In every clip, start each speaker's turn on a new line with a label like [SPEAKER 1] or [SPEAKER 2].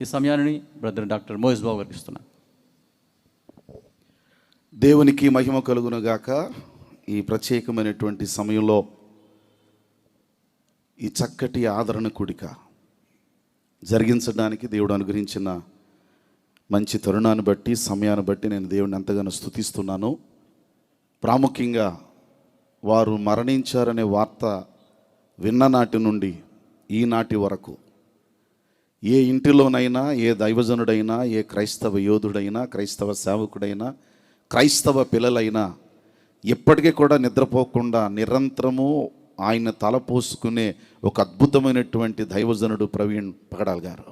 [SPEAKER 1] ఈ సమయాన్ని brother doctor మోహిస్ బాబు గారికి ఇస్తున్నాను.
[SPEAKER 2] దేవునికి మహిమ కలుగునుగాక ఈ ప్రత్యేకమైనటువంటి సమయంలో ఈ చక్కటి ఆదరణ కూడిక జరిగించడానికి దేవుడు అనుగ్రహించిన మంచి తరుణాన్ని బట్టి సమయాన్ని బట్టి నేను దేవుడిని ఎంతగానో స్థుతిస్తున్నాను ప్రాముఖ్యంగా వారు మరణించారనే వార్త విన్న నాటి నుండి ఈనాటి వరకు ఏ ఇంటిలోనైనా ఏ దైవజనుడైనా ఏ క్రైస్తవ యోధుడైనా క్రైస్తవ సేవకుడైనా క్రైస్తవ పిల్లలైనా ఎప్పటికీ కూడా నిద్రపోకుండా నిరంతరము ఆయన తలపోసుకునే ఒక అద్భుతమైనటువంటి దైవజనుడు ప్రవీణ్ పగడాల్ గారు.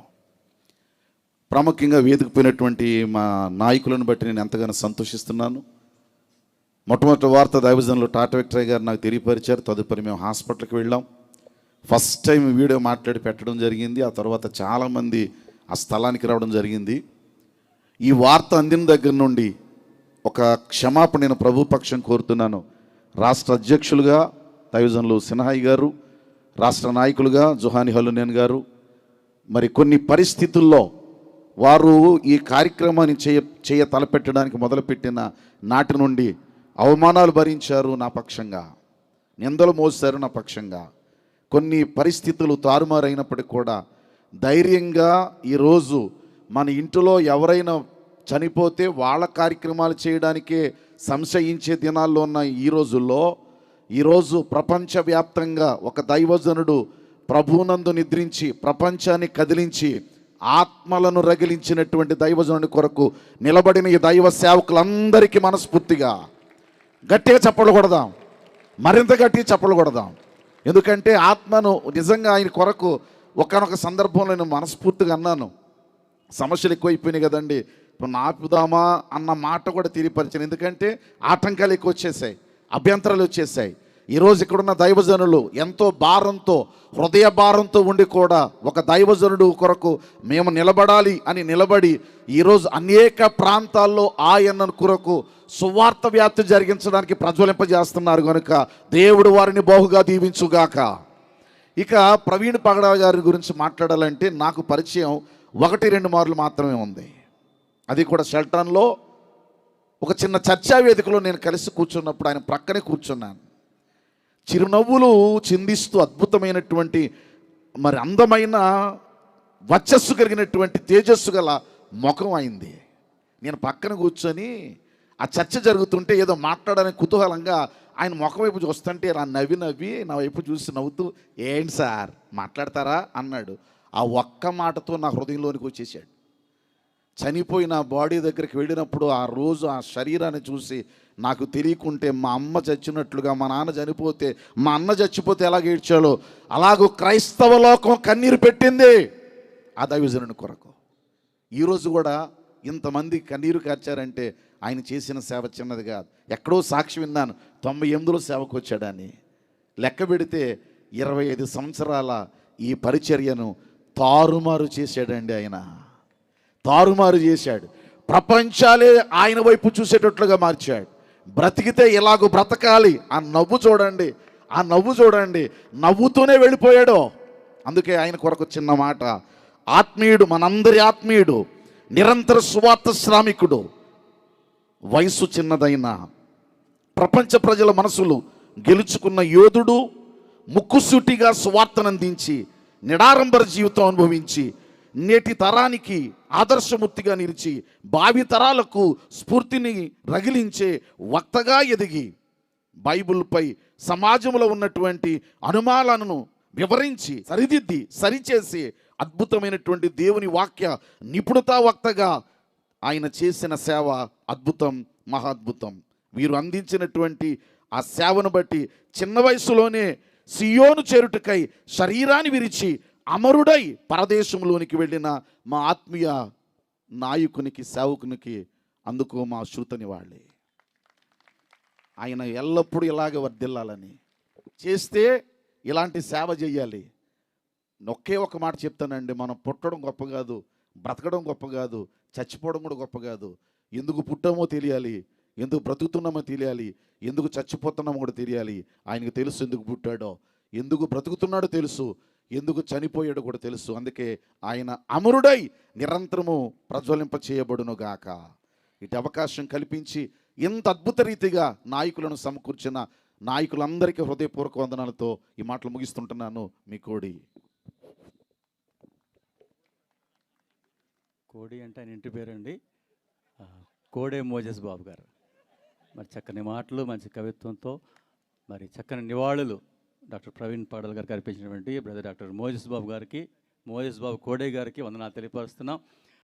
[SPEAKER 2] ప్రాముఖ్యంగా వేదికపోయినటువంటి మా నాయకులను బట్టి నేను ఎంతగానో సంతోషిస్తున్నాను. మొట్టమొదటి వార్త దైవజనులు టాటా విక్టరీ గారు నాకు తెలియపరిచారు. తదుపరి మేము హాస్పిటల్కి వెళ్ళాం. ఫస్ట్ టైం వీడియో మాట్లాడి పెట్టడం జరిగింది. ఆ తర్వాత చాలామంది ఆ స్థలానికి రావడం జరిగింది. ఈ వార్త అందిన దగ్గర నుండి ఒక క్షమాపణ నేను ప్రభుపక్షం కోరుతున్నాను. రాష్ట్ర అధ్యక్షులుగా దైవజనులు సిన్హాయి గారు రాష్ట్ర నాయకులుగా జుహాని హలునేన్ గారు మరి కొన్ని పరిస్థితుల్లో వారు ఈ కార్యక్రమాన్ని చేయ చేయ తలపెట్టడానికి మొదలుపెట్టిన నాటి నుండి అవమానాలు భరించారు నా పక్షంగా. నిందలు మోసారు నా పక్షంగా. కొన్ని పరిస్థితులు తారుమారైనప్పటికీ కూడా ధైర్యంగా ఈరోజు మన ఇంటిలో ఎవరైనా చనిపోతే వాళ్ళ కార్యక్రమాలు చేయడానికే సంశయించే దినాల్లో ఉన్న ఈ రోజుల్లో ఈరోజు ప్రపంచవ్యాప్తంగా ఒక దైవజనుడు ప్రభునందు నిద్రించి ప్రపంచాన్ని కదిలించి ఆత్మలను రగిలించినటువంటి దైవజనుడి కొరకు నిలబడిన ఈ దైవ సేవకులందరికీ మనస్ఫూర్తిగా గట్టిగా చప్పలు కొడదాం. మరింత గట్టిగా చప్పలు కొడదాం. ఎందుకంటే ఆత్మను నిజంగా ఆయన కొరకు ఒకనొక సందర్భంలో నేను మనస్ఫూర్తిగా అన్నాను. సమస్యలు ఎక్కువైపోయినాయి కదండి. ఇప్పుడు నాపుదామా అన్న మాట కూడా తీరిపరిచాను. ఎందుకంటే ఆటంకాలు ఎక్కువ వచ్చేసాయి. అభ్యంతరాలు వచ్చేసాయి. ఈరోజు ఇక్కడున్న దైవజనులు ఎంతో భారంతో హృదయ భారంతో ఉండి కూడా ఒక దైవజనుడు కొరకు మేము నిలబడాలి అని నిలబడి ఈరోజు అనేక ప్రాంతాల్లో ఆయన కొరకు సువార్త వ్యాప్తి జరిగించడానికి ప్రజ్వలింపజేస్తున్నారు కనుక దేవుడు వారిని బహుగా దీవించుగాక. ఇక ప్రవీణ్ పగడా గారి గురించి మాట్లాడాలంటే నాకు పరిచయం ఒకటి రెండు మార్లు మాత్రమే ఉంది. అది కూడా షెల్టన్లో ఒక చిన్న చర్చా వేదికలో నేను కలిసి కూర్చున్నప్పుడు ఆయన ప్రక్కనే కూర్చున్నాను. చిరునవ్వులు చిందిస్తూ అద్భుతమైనటువంటి మరి అందమైన వర్చస్సు కలిగినటువంటి తేజస్సు గల ముఖం అయింది. నేను పక్కన కూర్చొని ఆ చర్చ జరుగుతుంటే ఏదో మాట్లాడడానికి కుతూహలంగా ఆయన ముఖం వైపు చూస్తుంటే ఇలా నవ్వి నవ్వి నా వైపు చూసి నవ్వుతూ ఏంటి సార్ మాట్లాడతారా? అన్నాడు. ఆ ఒక్క మాటతో నా హృదయంలోనికి వచ్చేసాడు చనిపోయిన బాడీ దగ్గరికి వెళ్ళినప్పుడు ఆ రోజు ఆ శరీరాన్ని చూసి నాకు తెలియకుంటే మా అమ్మ చచ్చినట్లుగా మా నాన్న చనిపోతే మా అన్న చచ్చిపోతే ఎలా ఏడ్చాలో? అలాగూ క్రైస్తవ లోకం కన్నీరు పెట్టింది. ఆ దైవజనుని కొరకు. ఈరోజు కూడా ఇంతమంది కన్నీరు కార్చారంటే ఆయన చేసిన సేవ చిన్నది కాదు. ఎక్కడో సాక్షి విన్నాను. తొంభై ఎనిమిదిలో సేవకు వచ్చాడని. లెక్క పెడితే ఇరవై ఐదు సంవత్సరాల ఈ పరిచర్యను తారుమారు చేశాడండి ఆయన. తారుమారు చేశాడు. ప్రపంచాలే ఆయన వైపు చూసేటట్లుగా మార్చాడు. బ్రతికితే ఇలాగూ బ్రతకాలి. ఆ నవ్వు చూడండి. ఆ నవ్వు చూడండి. నవ్వుతూనే వెళ్ళిపోయాడు. అందుకే ఆయన కొరకు చిన్న మాట. ఆత్మీయుడు మనందరి ఆత్మీయుడు నిరంతర సువార్త శ్రామికుడు. వయసు చిన్నదైన ప్రపంచ ప్రజల మనసులు గెలుచుకున్న యోధుడు ముక్కుసూటిగా సువార్తనందించి నిడారంబర జీవితం అనుభవించి నేటి తరానికి ఆదర్శమూర్తిగా నిలిచి భావి తరాలకు స్ఫూర్తిని రగిలించే వక్తగా ఎదిగి బైబిల్పై సమాజంలో ఉన్నటువంటి అనుమానాలను వివరించి సరిదిద్ది సరిచేసి అద్భుతమైనటువంటి దేవుని వాక్య నిపుణతా వక్తగా ఆయన చేసిన సేవ అద్భుతం మహాద్భుతం. వీరు అందించినటువంటి ఆ సేవను బట్టి చిన్న వయసులోనే సియోను చేరుటకై శరీరాన్ని విరిచి అమరుడై పరదేశంలోనికి వెళ్ళిన మా ఆత్మీయ నాయకునికి సేవకునికి అందుకు మా శృతని వాళ్ళే ఆయన ఎల్లప్పుడూ ఇలాగే వర్ధిల్లాలని. చేస్తే ఇలాంటి సేవ చేయాలి. ఒకే ఒక మాట చెప్తానండి మనం పుట్టడం గొప్ప కాదు బ్రతకడం గొప్ప కాదు చచ్చిపోవడం కూడా గొప్ప కాదు. ఎందుకు పుట్టామో తెలియాలి ఎందుకు బ్రతుకుతున్నామో తెలియాలి ఎందుకు చచ్చిపోతున్నామో కూడా తెలియాలి. ఆయనకు తెలుసు ఎందుకు పుట్టాడో ఎందుకు బ్రతుకుతున్నాడో తెలుసు. ఎందుకు చనిపోయాడో కూడా తెలుసు. అందుకే ఆయన అమరుడై నిరంతరము ప్రజ్వలింప చేయబడును గాక ఇటు అవకాశం కల్పించి ఇంత అద్భుత రీతిగా నాయకులను సమకూర్చిన నాయకులందరికీ హృదయపూర్వక వందనాలతో ఈ మాటలు ముగిస్తుంటున్నాను. మీ కోడి.
[SPEAKER 1] కోడి అంటే ఆయన ఇంటి పేరండి. కోడే మోజస్ బాబు గారు. మరి చక్కని మాటలు మంచి కవిత్వంతో మరి చక్కని నివాళులు డాక్టర్ ప్రవీణ్ పాడల్ గారికి అర్పించినటువంటి బ్రదర్ డాక్టర్ మోజస్ బాబు గారికి మోజస్ బాబు కోడే గారికి వందనాలు తెలియపరుస్తున్నాం.